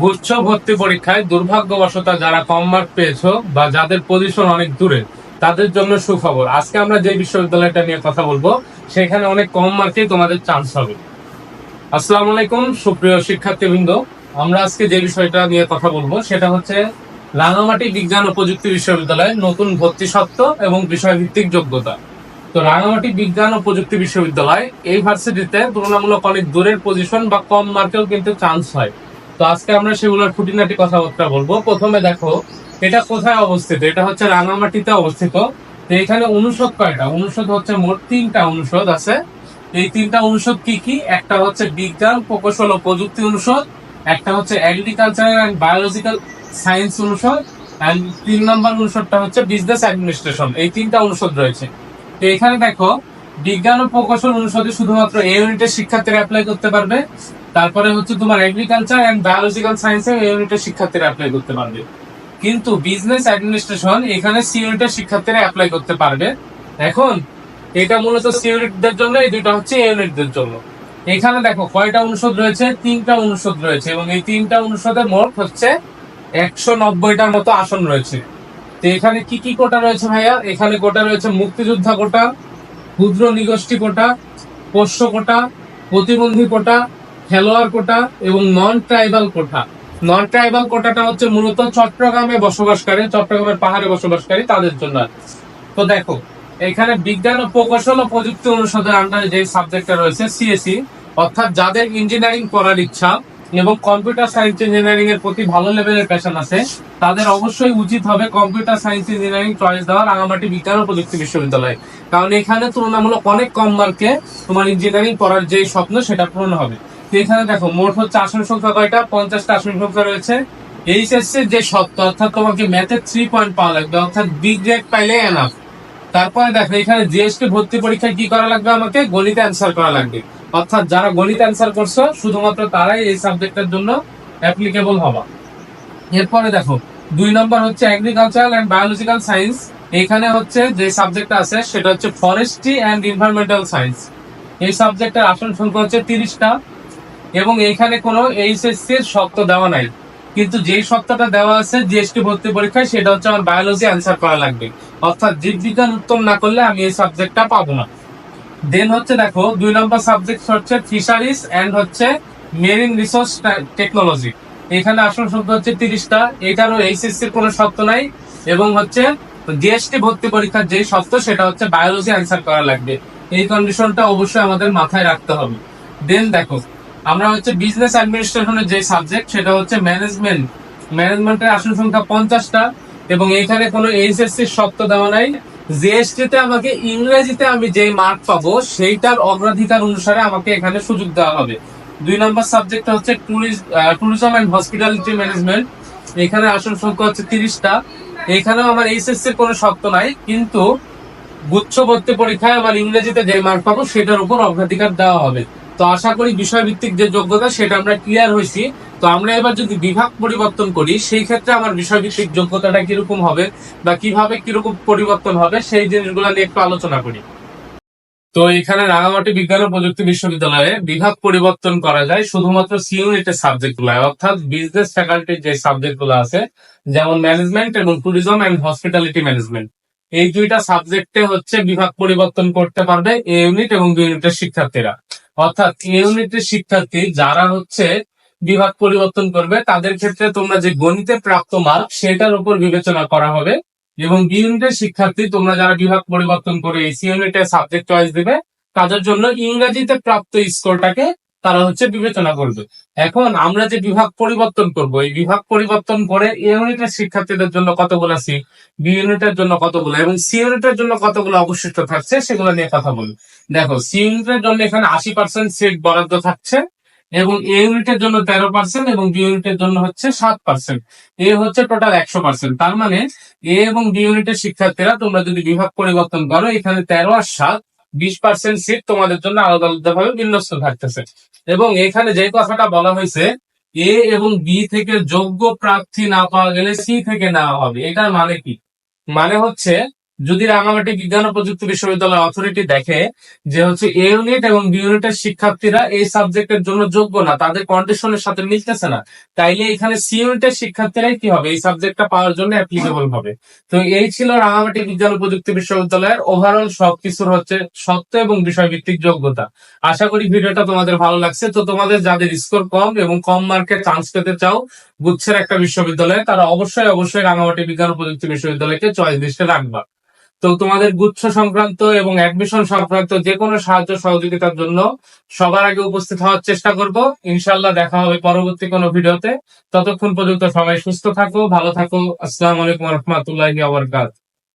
গুচ্ছ ভর্তি পরীক্ষায় দুর্ভাগ্যবশত যারা কম মার্ক পেয়েছ বা যাদের পজিশন অনেক দূরে, তাদের জন্য সুখবর। আজকে আমরা যে বিশ্ববিদ্যালয়টা নিয়ে কথা বলব, সেখানে অনেক কম মার্কেই তোমাদের চান্স হবে। আসসালামু আলাইকুম, সুপ্রিয় শিক্ষার্থীবৃন্দ। আমরা আজকে যে বিষয়টা নিয়ে কথা বলব, সেটা হচ্ছে রাঙামাটি বিজ্ঞান ও প্রযুক্তি বিশ্ববিদ্যালয়ে নতুন ভর্তি সত্ত্ব এবং বিষয়ভিত্তিক যোগ্যতা। তো রাঙামাটি বিজ্ঞান ও প্রযুক্তি বিশ্ববিদ্যালয় এই ভার্সিটিতে তুলনামূলক অনেক দূরের পজিশন বা কম মার্কেও কিন্তু চান্স হয়। তো আজকে আমরা সেগুলোর খুঁটিনাটি কথাবার্তা বলব। প্রথমে দেখো, এটা কোথায় অবস্থিত? এটা হচ্ছে রাঙামাটিতে অবস্থিত। তো এখানে অনুষদ কয়টা? অনুষদ হচ্ছে মোট তিনটা অনুষদ আছে। এই তিনটা অনুষদ কি কি? একটা হচ্ছে বিজ্ঞান, প্রকৌশল ও প্রযুক্তি অনুষদ, একটা হচ্ছে এগ্রিকালচার অ্যান্ড বায়োলজিক্যাল সায়েন্স অনুষদ অ্যান্ড তিন নম্বর অনুষদটা হচ্ছে বিজনেস অ্যাডমিনিস্ট্রেশন এই তিনটা অনুষদ রয়েছে। তো এখানে দেখো, বিজ্ঞান ও প্রকৌশল অনুষদে শুধুমাত্র এ ইউনিটের শিক্ষার্থীরা অ্যাপ্লাই করতে পারবে তারপরে হচ্ছে তোমার এগ্রিকালচার অ্যান্ড বায়োলজিক্যাল সায়েন্সে এ ইউনিটের শিক্ষার্থীরা অ্যাপ্লাই করতে পারবে। কিন্তু বিজনেস অ্যাডমিনিস্ট্রেশন এখানে সি ইউনিটের শিক্ষার্থীরা অ্যাপ্লাই করতে পারবে। এখন এটা মূলত সি ইউনিটদের জন্য, এই দুইটা হচ্ছে এ ইউনিটদের জন্য। এখানে দেখো কয়টা অনুষদ রয়েছে? তিনটা অনুষদ রয়েছে এবং এই তিনটা অনুষদের মোট হচ্ছে একশো নব্বইটার মতো আসন রয়েছে। তো এখানে কি কি কোটা রয়েছে ভাইয়া? এখানে কোটা রয়েছে মুক্তিযোদ্ধা কোটা, ক্ষুদ্র নিগোষ্ঠী কোটা, পোষ্য কোটা, প্রতিবন্ধী কোটা খেলোয়াড় কোটা এবং নন ট্রাইবাল কোটা নন ট্রাইবাল কোটাটা হচ্ছে মূলত চট্টগ্রামে বসবাসকারী, চট্টগ্রামের পাহাড়ে বসবাসকারী তাদের জন্য। তো দেখো, এখানে বিজ্ঞান ও প্রকৌশল ও প্রযুক্তি অনুষদের আন্ডারে যে সাবজেক্টটা রয়েছে সিএসি অর্থাৎ যাদের ইঞ্জিনিয়ারিং পড়ার ইচ্ছা এবং কম্পিউটার সায়েন্স ইঞ্জিনিয়ারিং এর প্রতি ভালো লেভেলের প্যাশন আছে, তাদের অবশ্যই উচিত হবে কম্পিউটার সায়েন্স ইঞ্জিনিয়ারিং চয়েস দেওয়া রাঙামাটি বিজ্ঞান ও প্রযুক্তি বিশ্ববিদ্যালয়। কারণ এখানে তুলনামূলক অনেক কম মার্কে তোমার ইঞ্জিনিয়ারিং পড়ার যে স্বপ্ন, সেটা পূরণ হবে। এখানে দেখো, মোট হচ্ছে আসন সংখ্যা কয়টা? পঞ্চাশটা আসন সংখ্যা রয়েছে। এইচএসসি যে সত্য, অর্থাৎ তোমাকে ম্যাথে থ্রি পয়েন্ট পাওয়া লাগবে, অর্থাৎ বি গ্রেড পাইলে এনাফ তারপরে দেখো, এখানে জিএসটি ভর্তি পরীক্ষায় কি করা লাগবে আমাকে? গণিতে অ্যান্সার করা লাগবে। অর্থাৎ যারা গণিত অ্যান্সার করছ, শুধুমাত্র তারাই এই সাবজেক্টের জন্য অ্যাপ্লিকেবল হবা। এরপরে দেখো, দুই নম্বর হচ্ছে এগ্রিকালচারাল অ্যান্ড বায়োলজিক্যাল সায়েন্স এখানে হচ্ছে যে সাবজেক্ট আছে, সেটা হচ্ছে ফরেস্ট্রি অ্যান্ড এনভায়রনমেন্টাল সায়েন্স এই সাবজেক্টের আসন সংখ্যা হচ্ছে তিরিশটা। এবং এইখানে কোনো এইচএসসি এর শর্ত দেওয়া নাই। কিন্তু যেই শর্তটা দেওয়া আছে জিএসটি ভর্তি পরীক্ষায়, সেটা হচ্ছে আমার বায়োলজি অ্যান্সার করা লাগবে। অর্থাৎ জীববিজ্ঞান উত্তম না করলে আমি এই সাবজেক্টটা পাবো না। দেন হচ্ছে দেখো, দুই নম্বর সাবজেক্ট হচ্ছে ফিশারিজ এন্ড হচ্ছে মেরিন রিসোর্স টেকনোলজি এখানে আসল শব্দ হচ্ছে তিরিশটা। এটারও এইচএসসি এর কোনো শর্ত নাই। এবং হচ্ছে জিএসটি ভর্তি পরীক্ষার যে শর্ত, সেটা হচ্ছে বায়োলজি অ্যান্সার করা লাগবে। এই কন্ডিশনটা অবশ্যই আমাদের মাথায় রাখতে হবে। দেন দেখো আমরা হচ্ছে বিজনেস অ্যাডমিনিস্ট্রেশনের যে সাবজেক্ট সেটা হচ্ছে ম্যানেজমেন্ট ম্যানেজমেন্টের আসন সংখ্যা পঞ্চাশটা এবং এখানে কোনো এইচএসসি শর্ত দেওয়া নাই। জিএসটি তে আমাকে ইংরেজিতে আমি যে মার্ক পাবো, সেইটার অগ্রাধিকার অনুসারে আমাকে এখানে সুযোগ দেওয়া হবে। দুই নম্বর সাবজেক্ট হচ্ছে ট্যুরিজম অ্যান্ড হসপিটালিটি ম্যানেজমেন্ট এখানে আসন সংখ্যা হচ্ছে তিরিশটা। এখানেও আমার এইচএসসি কোনো শর্ত নাই, কিন্তু গুচ্ছ ভর্তি পরীক্ষায় আমার ইংরেজিতে যে মার্ক পাবো, সেটার উপর অগ্রাধিকার দেওয়া হবে। তো আশা করি বিষয়ভিত্তিক যে যোগ্যতা, সেটা আমরা ক্লিয়ার হয়েছি। তো আমরা এবার যদি বিভাগ পরিবর্তন করি, সেই ক্ষেত্রে আমার বিষয়ভিত্তিক যোগ্যতাটা কীরকম হবে বা কীভাবে কীরকম পরিবর্তন হবে, সেই জিনিসগুলো নিয়ে একটু আলোচনা করি। তো এখানে রাঙামাটি বিজ্ঞান ও প্রযুক্তি বিশ্ববিদ্যালয়ে বিভাগ পরিবর্তন করা যায় শুধুমাত্র সি ইউনিটের সাবজেক্টগুলো অর্থাৎ বিজনেস ফ্যাকাল্টির যে সাবজেক্টগুলো আছে, যেমন ম্যানেজমেন্ট এবং ট্যুরিজম এন্ড হসপিটালিটি ম্যানেজমেন্ট এই দুইটা সাবজেক্টে হচ্ছে বিভাগ পরিবর্তন করতে পারবে এ ইউনিট এবং দুই ইউনিটের শিক্ষার্থীরা। অর্থাৎ ইউনিটের শিক্ষার্থী যারা হচ্ছে বিভাগ পরিবর্তন করবে, তাদের ক্ষেত্রে তোমরা যে গণিতে প্রাপ্ত মার্ক সেটার উপর বিবেচনা করা হবে। এবং বি ইউনিটের শিক্ষার্থী তোমরা যারা বিভাগ পরিবর্তন করে এসি ইউনিটের সাবজেক্ট চয়েস দিবে, তাদের জন্য ইংরেজিতে প্রাপ্ত স্কোরটাকে তারা হচ্ছে বিবেচনা করবে। এখন আমরা যে বিভাগ পরিবর্তন করব, এই বিভাগ পরিবর্তন করে এ ইউনিটের শিক্ষার্থীদের জন্য কতগুলো সি বি ইউনিটের জন্য কতগুলো এবং সি ইউনিটের জন্য কতগুলো অবশিষ্ট থাকছে সেগুলো নিয়ে কথা বলি। দেখো সি ইউনিটের জন্য এখানে আশি পার্সেন্ট সিট বরাদ্দ থাকছে এবং এ ইউনিটের জন্য তেরো পার্সেন্ট এবং বি ইউনিটের জন্য হচ্ছে সাত পার্সেন্ট এ হচ্ছে টোটাল একশো পার্সেন্ট তার মানে এ এবং বি ইউনিটের শিক্ষার্থীরা, তোমরা যদি বিভাগ পরিবর্তন করো, এখানে তেরো আর সাত, বিশ পার্সেন্ট সিট তোমাদের জন্য আলাদা আলাদা ভাবে বিন্যস্ত থাকতেছে। এবং এখানে যে কথাটা বলা হয়েছে, এ এবং বি থেকে যোগ্য প্রার্থী না পাওয়া গেলে সি থেকে নেওয়া হবে। এটার মানে কি? মানে হচ্ছে যদি রাঙামাটি বিজ্ঞান ও প্রযুক্তি বিশ্ববিদ্যালয় অথরিটি দেখে যে হচ্ছে এ ইউনিট এবং বি ইউনিটের শিক্ষার্থীরা এই সাবজেক্টের জন্য যোগ্য না, তাদের কন্ডিশনের সাথে মিলতেছে না, তাইলে এখানে সি ইউনিটের শিক্ষার্থীরাই কি হবে? এই সাবজেক্টটা পাওয়ার জন্য অ্যাপ্লিকেবল হবে। তো এই ছিল রাঙামাটি বিজ্ঞান ও প্রযুক্তি বিশ্ববিদ্যালয়ের ওভারঅল সবকিছুর হচ্ছে সত্য এবং বিষয়ভিত্তিক যোগ্যতা। আশা করি ভিডিওটা তোমাদের ভালো লাগছে। তো তোমাদের যাদের স্কোর কম এবং কম মার্কের চান্স পেতে চাও গুচ্ছের একটা বিশ্ববিদ্যালয়ে, তারা অবশ্যই অবশ্যই রাঙামাটি বিজ্ঞান ও প্রযুক্তি বিশ্ববিদ্যালয়কে চয়েস লিস্টে রাখবা। তো তোমাদের গুচ্ছ সংক্রান্ত এবং অ্যাডমিশন সংক্রান্ত যে কোনো সাহায্য সহযোগিতার জন্য সবার আগে উপস্থিত হওয়ার চেষ্টা করব। ইনশাল্লাহ দেখা হবে পরবর্তী কোনো ভিডিওতে। ততক্ষণ পর্যন্ত সবাই সুস্থ থাকো, ভালো থাকো। আসসালামু আলাইকুম রহমতুল্লাহ আবরকাত